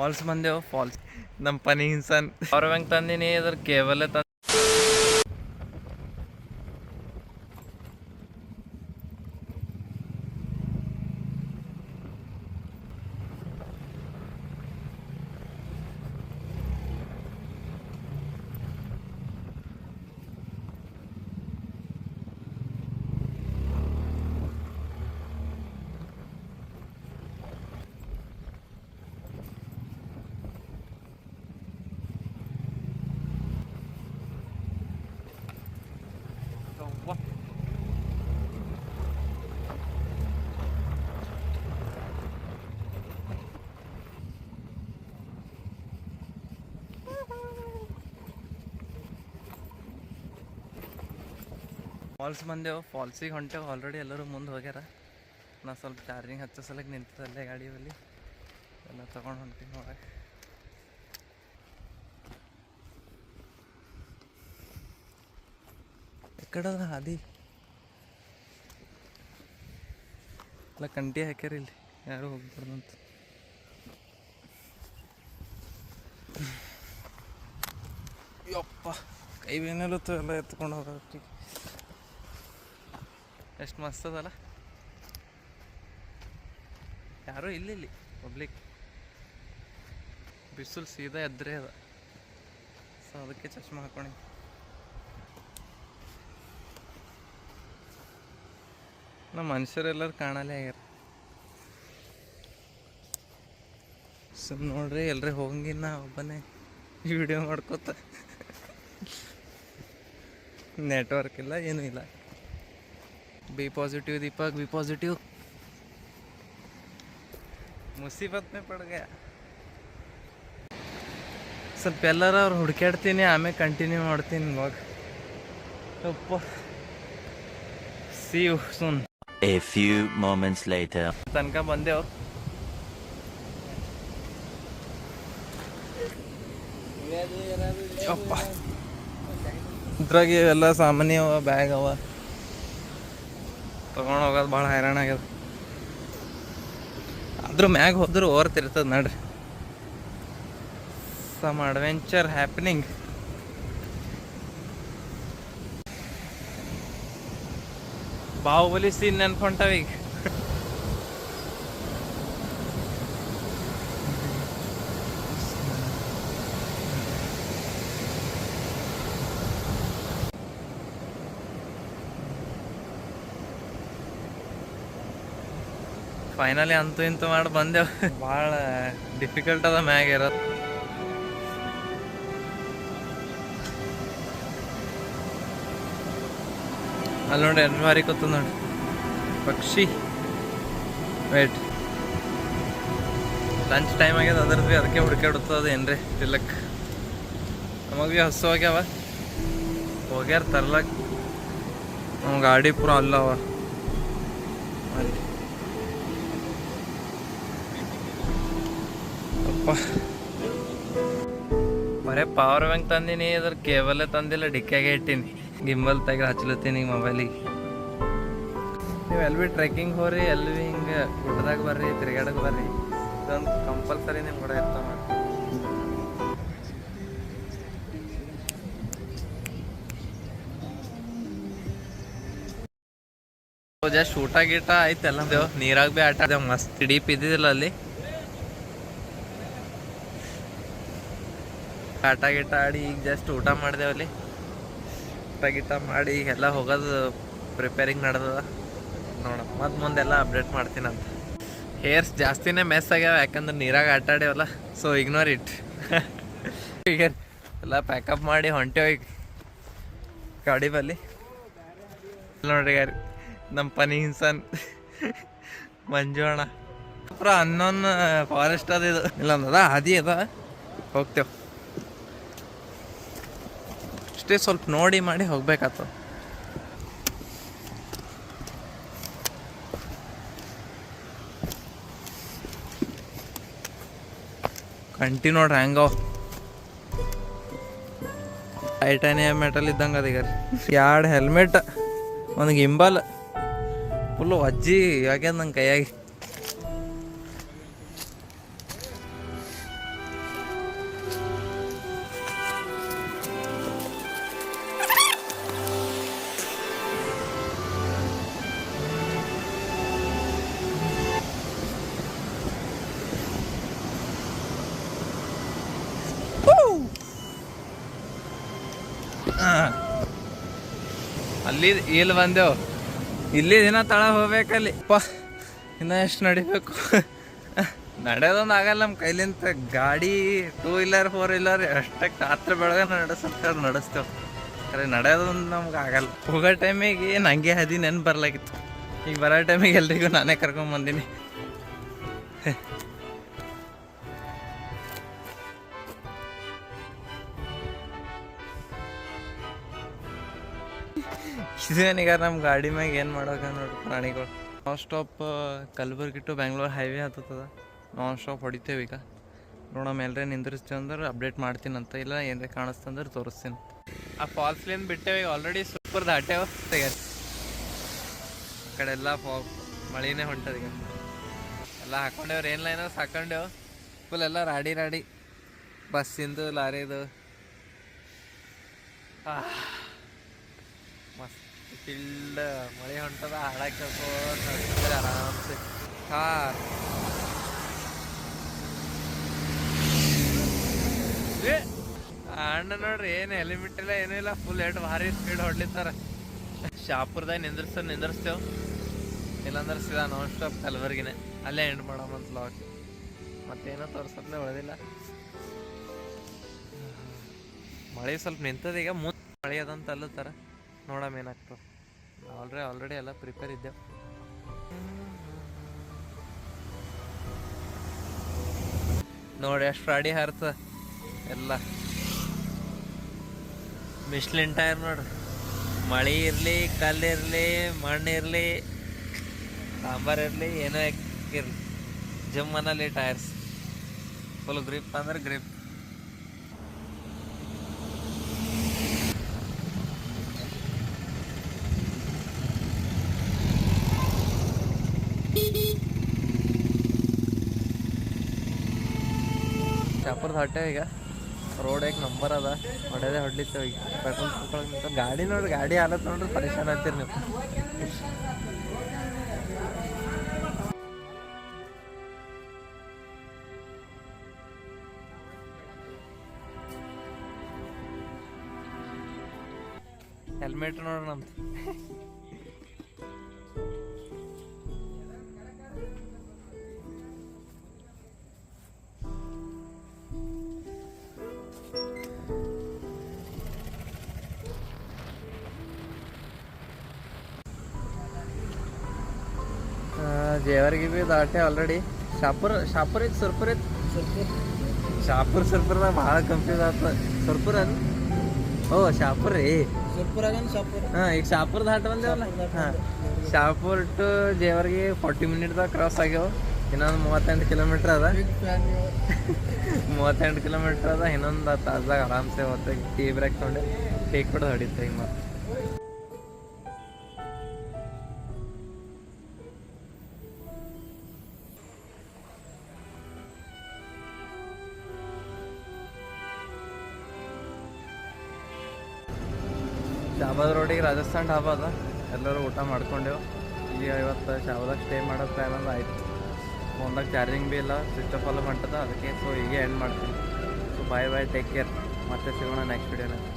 Falls ಬಂದೆವು falls ನಮ್ಮ ಪನಿ ಇನ್ಸನ್. ಅವ್ರ ಹೆಂಗೆ ತಂದಿನಿ ಅದ್ರ ಕೇಬಲ್ ತಂದ ಫಾಲ್ಸ್ ಬಂದೆವು. ಫಾಲ್ಸಿಗೆ ಹೊಂಟೆವು. ಆಲ್ರೆಡಿ ಎಲ್ಲರೂ ಮುಂದೆ ಹೋಗ್ಯಾರ. ನಾ ಸ್ವಲ್ಪ ಚಾರ್ಜಿಂಗ್ ಹಚ್ಚೋ ಸಲಕ್ಕೆ ನಿಂತದಲ್ಲೇ ಗಾಡಿ ಬಲ್ಲಿ ಎಲ್ಲ ತೊಗೊಂಡು ಹೊಂಟೀನಿ ನೋಡಕ್ಕೆ ಎಕ್ಕಡದ ಹಾದಿ? ಎಲ್ಲ ಕಂಟಿ ಹಾಕ್ಯಾರ ಇಲ್ಲಿ. ಯಾರು ಹೋಗ್ಬಾರ್ದಂತ ಯಪ್ಪ. ಕೈ ಬೇನೆಲ್ಲತ್ತು ಎಲ್ಲ ಎತ್ಕೊಂಡು ಹೋಗೋಕ್ಕೆ ಎಷ್ಟು ಮಸ್ತ್ ಅದಲ್ಲ. ಯಾರೂ ಇಲ್ಲ ಇಲ್ಲಿ ಪಬ್ಲಿಕ್ ಬಿಸಿಲು ಸೀದಾ ಎದ್ರೆ ಅದ. ಸೊ ಅದಕ್ಕೆ ಚಶ್ಮಾ ಹಾಕೊಂಡು ನಮ್ಮ ಮನುಷ್ಯರೆಲ್ಲರೂ ಕಾಣಲೇ ಆಗ್ಯಾರ. ಸುಮ್ ನೋಡ್ರಿ, ಎಲ್ರಿ ಹೋಗಂಗಿನ್ನ ಒಬ್ಬನೇ ವಿಡಿಯೋ ಮಾಡ್ಕೋತ. ನೆಟ್ವರ್ಕ್ ಇಲ್ಲ, ಏನೂ ಇಲ್ಲ. B positive Deepak B positive ಮುಸೀಬತ್ May ಪಡ್ Gaya ಸ್ವಲ್ಪ ಎಲ್ಲರ ಅವ್ರು ಹುಡ್ಕ್ಯಾಡ್ತೀನಿ ಆಮೇಲೆ ಕಂಟಿನ್ಯೂ ಮಾಡ್ತೀನಿ ಇವಾಗ ಅಪ್ಪ see you soon A few moments later. ತನಕ ಬಂದೆವು ಅಪ್ಪ ಇದ್ರಾಗ ಎಲ್ಲ ಸಾಮಾನ್ಯ ಅವ ಬ್ಯಾಗ್ ಅವ ತಗೊಂಡು ಹೋಗೋದು ಭಾಳ ಹೈರಾಣ ಆಗ್ಯದ. ಆದರೂ ಮ್ಯಾಗ ಹೋದ್ರೆ ಓರ್ತಿರ್ತದೆ ನಡ್ರಿ. Some adventure happening Baahubali scene ನೆನ್ಕೊಂಟಾವ ಈಗ. ಫೈನಲಿ ಅಂತೂ ಇಂತೂ ಮಾಡಿ ಬಂದೆವು ಭಾಳ ಡಿಫಿಕಲ್ಟ್ ಅದ ಮ್ಯಾಗ ಇರೋದು. ಅಲ್ಲಿ ನೋಡಿ ಎರಡು ಬಾರಿ ಕೂತ ನೋಡಿ ಪಕ್ಷಿ. ವೇಟ್ ಲಂಚ್ ಟೈಮ್ ಆಗ್ಯದ, ಅದ್ರದ್ದು ಭೀ ಅದಕ್ಕೆ ಹುಡ್ಕಾಡುತ್ತದ ಏನ್ರಿ? ತಿಲ್ಲಕ್ ನಮಗೆ ಭೀ ಹಸು ಆಗ್ಯಾವ. ಹೋಗ್ಯಾರ ತರ್ಲಕ್. ನಮ್ಮ ಗಾಡಿ ಪೂರ ಅಲ್ಲವ. ಅಲ್ಲಿ. ಬರೇ ಪವರ್ ಬ್ಯಾಂಕ್ ತಂದಿನಿ ಅದ್ರ ಕೇಬಲ್ ತಂದಿಲ್ಲ ಡಿಕ್ಕಾಗೆ ಇಟ್ಟೀನಿ. ಗಿಂಬಲ್ ತೆಗೆದು ಹಚ್ಲತ್ತೀನಿ ಮೊಬೈಲಿಗೆ ನೀವು ಎಲ್ಲಿ ಭೀ ಟ್ರೆಕ್ಕಿಂಗ್ ಹೋಗ್ರಿ ಎಲ್ಲಿ ಭೀ ಹಿಂಗೆ ಗುಡ್ಡದಾಗ ಬರ್ರಿ ತಿರ್ಗಾಡಕ್ಕೆ ಬರ್ರಿ, ಇದೊಂದು ಕಂಪಲ್ಸರಿ ನಿಮ್ಮ ಕೂಡ ಇರ್ತಾವ ಜಸ್ಟ್ ಊಟ ಗೀಟ ಆಯ್ತೆಲ್ಲ ನೀರಾಗ ಭೀ ಆಟ ಮಸ್ತ್ ಡೀಪ್ ಇದ್ದಿದ್ದಿಲ್ಲ ಅಲ್ಲಿ. ಆಟ ಗಿಟ ಆಡಿ ಈಗ ಜಸ್ಟ್ ಊಟ ಮಾಡಿದೆವು ಅಲ್ಲಿ. ಊಟ ಗೀಟ ಮಾಡಿ ಎಲ್ಲ ಹೋಗೋದು ಪ್ರಿಪೇರಿಂಗ್ ನಡೆದದ. ನೋಡ ಮತ್ತು ಮುಂದೆಲ್ಲ ಅಪ್ಡೇಟ್ ಮಾಡ್ತೀನಿ ಅಂತ ಹೇರ್ಸ್ ಜಾಸ್ತಿನೇ ಮೆಸ್ ಆಗ್ಯಾವ, ಯಾಕಂದ್ರೆ ನೀರಾಗ ಆಟ ಆಡ್ಯಾವಲ್ಲ. ಸೊ ಇಗ್ನೋರ್ ಇಟ್ ಈಗ ಎಲ್ಲ ಪ್ಯಾಕಪ್ ಮಾಡಿ ಹೊಂಟೇವು ಈಗ. ಗಾಡಿ ಬಲ್ಲಿ. ನೋಡ್ರಿ ಗಾರಿ ನಮ್ಮ ಪನಿ ಇನ್ಸನ್ ಮಂಜು ಅಣ್ಣ ಪೂರ ಅನ್ನೋನ್ ಫಾರೆಸ್ಟ್ ಅದ ಇದು. ಇಲ್ಲ ಅದ ಹಾದಿ ಅದ. ಹೋಗ್ತೇವೆ. ಅಷ್ಟೇ ಸ್ವಲ್ಪ ನೋಡಿ ಮಾಡಿ ಹೋಗ್ಬೇಕಾಗ್ತದ ಕಂಟಿ ನೋಡ್ರಿ ಆಫ್ ಟೈಟಾನಿಯಂ ಮೆಟಲ್ ಇದ್ದಂಗೆ ಅದೀಗ ಎರಡು ಹೆಲ್ಮೆಟ್ ಒಂದು ಗಿಂಬಲ್ ಫುಲ್ಲು ಅಜ್ಜಿ ಯಾಕೆ ನಂಗೆ ಕೈಯಾಗಿ. ಅಲ್ಲಿ ಇಲ್ಲಿ ಬಂದೆವು ಇಲ್ಲಿ ದಿನ ತಳ ಹೋಗ್ಬೇಕಲ್ಲಿ. ಪ ಇನ್ನ ಎಷ್ಟು ನಡಿಬೇಕು? ನಡೆಯೋದೊಂದು ಆಗಲ್ಲ ನಮ್ಮ ಕೈಲಿಂತ. ಗಾಡಿ ಟೂ ವೀಲರ್ ಫೋರ್ ವೀಲರ್ ಅಷ್ಟಕ್ಕೆ ರಾತ್ರಿ ಬೆಳಗ್ಗೆ ನಡೆಸ್ತಾರೆ ನಡೆಸ್ತೇವೆ. ಖರೆ ನಡೆಯೋದೊಂದು ನಮ್ಗೆ ಆಗಲ್ಲ. ಹೋಗೋ ಟೈಮಿಗೆ ನಂಗೆ ಹದಿ ನೆನ್ಪು ಬರ್ಲಾಗಿತ್ತು. ಈಗ ಬರೋ ಟೈಮಿಗೆ ಎಲ್ರಿಗೂ ನಾನೇ ಕರ್ಕೊಂಡ್ ಇದೇನೀಗ ನಮ್ಮ ಗಾಡಿ ಮ್ಯಾಗ ಏನು ಮಾಡೋಕ ನೋಡಿ ಪ್ರಾಣಿಗಳು. Non stop Kalaburagi to Bangalore highway ಹತ್ತದ ನಾನ್ ಸ್ಟಾಪ್ ಹೊಡಿತೇವೆ ಈಗ. ನೋಡಮ್ಮ ಮೇಲ್ರೆ ನಿಂದಿರಿಸ್ತೇವೆ ಅಂದ್ರೆ ಅಪ್ಡೇಟ್ ಮಾಡ್ತೀನಂತ ಇಲ್ಲ ಏನೇ ಕಾಣಿಸ್ತಂದ್ರೆ ತೋರಿಸ್ತೀನಿ. ಆ ಫಾಲ್ಸ್ಲಿಂದ ಬಿಟ್ಟೇವೆ ಈಗ ಆಲ್ರೆಡಿ ಸೂಪರ್ ದಾಟೇವ ತೆಗ್ಯಾರ ಆ ಕಡೆ ಫಾ ಮಳಿನೇ ಹೊಂಟದ ಈಗ. ಎಲ್ಲ ಹಾಕೊಂಡೇವ್ರಿ, ಏನು ಲೈನ್ ಹಾಕೊಂಡೇವು? ಫುಲ್ ಎಲ್ಲ ರಾಡಿ ರಾಡಿ. ಬಸ್ಸಿಂದು ಲಾರಿದು. ಮಸ್ತ್. ಫಿಲ್ಡ್ ಮಳೆ ಹೊಂಟದ ಕೇಳ್ಕೊಂಡು ಆರಾಮ್ಸೆ. ಕಾರ್. ಅಣ್ಣ ನೋಡ್ರಿ, ಏನು ಹೆಲಿಮಿಟ್ ಇಲ್ಲ ಏನೂ ಇಲ್ಲ ಫುಲ್ ಎಟ್ ಭಾರಿ ಸ್ಪೀಡ್ ಹೊಡ್ಲಿತ್ತಾರ. ಶಾಪುರ್ದಾಗ ನಿಂದ್ರಸ ನಿಂದ್ರಸ್ತೇವ್. ಇಲ್ಲಂದ್ರೆ ಸೀದಾ ನಾನ್ ಸ್ಟಾಪ್ ಕಲಬರ್ಗಿನೇ. ಅಲ್ಲೇ ಎಂಡ್ ಮಾಡಮಂತ ಲಾಕ್ ಮತ್ತೇನೋ ತೋರ್ಸತ್ಲೆ ಉಳಿದಿಲ್ಲ. ಮಳೆ ಸ್ವಲ್ಪ ನಿಂತದ, ಈಗ ಮುಂದೆ ಮಳೆ ಅದಂತ ಅಲ್ಲತ್ತಾರ. ನೋಡಮ್ ಏನಾಗ್ತದೆ. ಆಲ್ರೆಡಿ ಆಲ್ರೆಡಿ ಎಲ್ಲ ಪ್ರಿಪೇರ್ ಇದ್ದೆ. ನೋಡಿ, ಎಷ್ಟು ಫ್ರಾಡಿ ಹಾರ್ತ ಎಲ್ಲ. ಮಿಶ್ಲಿನ್ ಟೈರ್ ನೋಡ್ರಿ ಮಳೆ ಇರಲಿ, ಕಲ್ಲು ಇರಲಿ, ಮಣ್ಣು ಇರಲಿ, ಸಾಂಬಾರು ಇರಲಿ, ಏನೋ ಇರಲಿ. ಜಿಮ್ಮನಲ್ಲಿ ಟೈರ್ಸ್ ಫುಲ್ ಗ್ರಿಪ್ ಅಂದ್ರೆ ಗ್ರಿಪ್ ಶಾಪುರ್ದ ಹೊಟ್ಟೆ ಈಗ. ರೋಡ್ ಏಕ್ ನಂಬರ್ ಅದ? ಹೊಡೆದೇ ಹೊಡ್ಲಿತ್ತೆ ಈಗ ಪೆಟ್ರೋಲ್ ಪಂಪ್ ನಿಂತ ಗಾಡಿ ನೋಡ್ರಿ, ಗಾಡಿ ಹಾಲತ್ ನೋಡ್ರಿ, ಪರೇಶಾನ್ ಆಗ್ತೀರಿ ನೀವು. ಹೆಲ್ಮೆಟ್ ನೋಡ್ರಿ ನಮ್ದು ಜೇವರ್ಗಿ ಬಿ ದಾಟೆ ಆಲ್ರೆಡಿ ಶಾಪುರ್ ಶಾಪುರ್ ಐತಿ ಸುರ್ಪುರ್ ಐತಿ? ಶಾಪುರ್ ಸುರ್ಪುರ್ದಾಗ ಭಾಳ ಕನ್ಫ್ಯೂಸ್ ಆತ. ಸುರ್ಪುರ್ ಅದು ಓ ಶಾಪುರ್ ರೀ. ಹಾಂ ಈಗ ಶಾಪುರ್ ದಾಟ ಬಂದೇವಲ್ಲ? ಹಾಂ. ಶಾಪುರ್ ಟು ಜೇವರ್ಗಿ ಫಾರ್ಟಿ ಮಿನಿಟ್ದಾಗ ಕ್ರಾಸ್ ಆಗ್ಯಾವ. ಇನ್ನೊಂದು ಮೂವತ್ತೆಂಟು ಕಿಲೋಮೀಟ್ರ್ ಅದ. ಮೂವತ್ತೆಂಟು ಕಿಲೋಮೀಟ್ರ್ ಅದ. ಇನ್ನೊಂದು ತಾಸ್ದಾಗ ಆರಾಮ್ಸೆ ಹೋಗ್ತಾಗ ಟೀ ಬ್ರೇಕ್ ತೊಗೊಂಡೆ. ಟೀ ಕುಡ್ದು ಹೊಡಿತೆ ಈಗ ರಾಜಸ್ಥಾನ್ ಢಾಬಾ ಅದ ಎಲ್ಲರೂ ಊಟ ಮಾಡ್ಕೊಂಡೆವು. ಇಲ್ಲಿ ಇವತ್ತು ಶಾವದಾಗ ಸ್ಟೇ ಮಾಡೋ ಪ್ಲ್ಯಾನ್ ಅಂದ್ರೆ ಆಯ್ತು. ಫೋನ್ದಾಗ ಚಾರ್ಜಿಂಗ್ ಭೀ ಇಲ್ಲ. ಸ್ವಿಚ್ ಆಫ್ ಎಲ್ಲ ಹೊಂಟದ ಅದಕ್ಕೆ ಸೊ ಹೀಗೆ ಎಂಡ್ ಮಾಡ್ತೀನಿ. So bye bye take care ಮತ್ತೆ ಸಿಗೋಣ ನೆಕ್ಸ್ಟ್ ವಿಡಿಯೋನಲ್ಲಿ